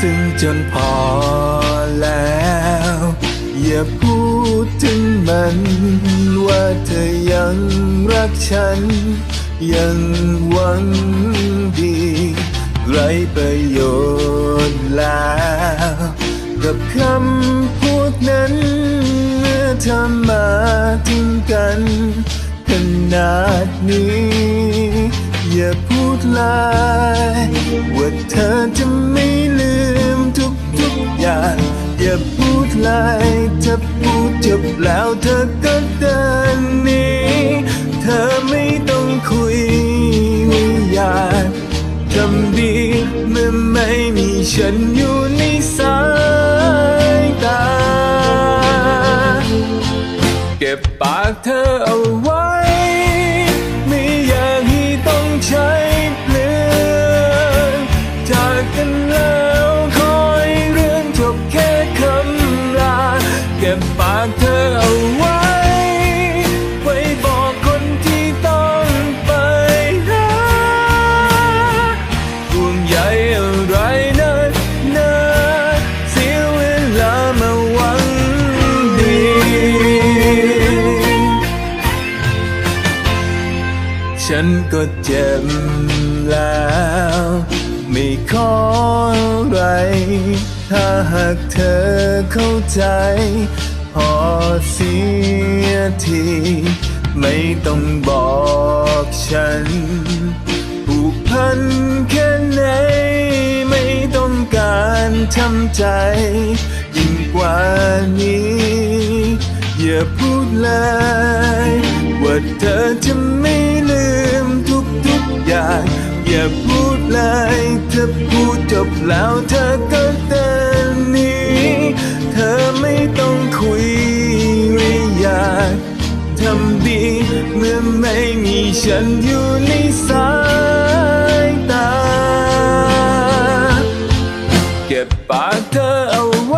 ซึ่งจนพอแล้ว อย่าพูดถึงมัน ว่าเธอยังรักฉัน ยังหวังดี ไรประโยชน์แล้วกับคำพูดนั้นเมื่อเธอมาทิ้งกัน ขนาดนี้ อย่าพูดลายว่าเธอจะไม่ลืมทุกทุกอย่าง อย่าพูดลายถ้าพูดจบแล้วเธอก็เดินหนีเธอไม่ต้องคุยไม่อยากทำดีเมื่อไม่มีฉันอยู่ในสายตา เก็บปากเธอเอาไว้ กันแล้วคอยเรื่องจบแค่คำลาเก็บปากเธอเอาไว้ ไว้บอกคนที่ต้องไปหาห่วงใยอะไรนะนะเสียเวลามาหวังดี ฉันก็เจ็บแล้ว ไม่ขออะไร ถ้าหากเธอเข้าใจ พอเสียที ไม่ต้องบอกฉัน ผูกพันแค่ไหน ไม่ต้องการทำใจ ยิ่งกว่านี้ อย่าพูดเลยว่าเธอจะไม่ลืมทุกทุกๆอย่าง อย่าพูดเลยถ้าพูดจบแล้วเธอก็เดินหนีเธอไม่ต้องคุยไม่อยากทำดีเมื่อไม่มีฉันอยู่ในสายตา เก็บปากเธอเอาไว้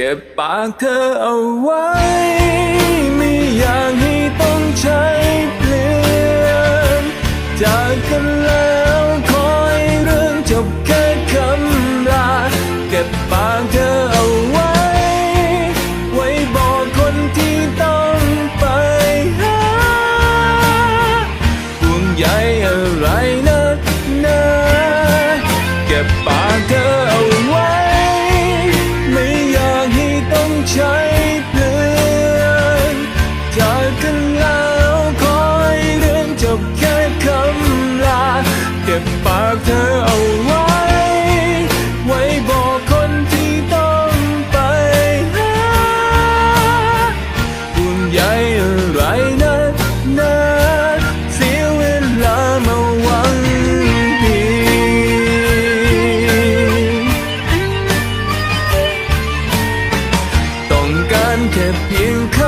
เก็บปากเธอเอาไว้ จบแค่คำลา เก็บปากเธอเอาไว้ ไว้บอกคนที่ต้องไปหาห่วงใยอะไรนะนะเสียเวลามาหวังดีต้องการแค่เพียงคำ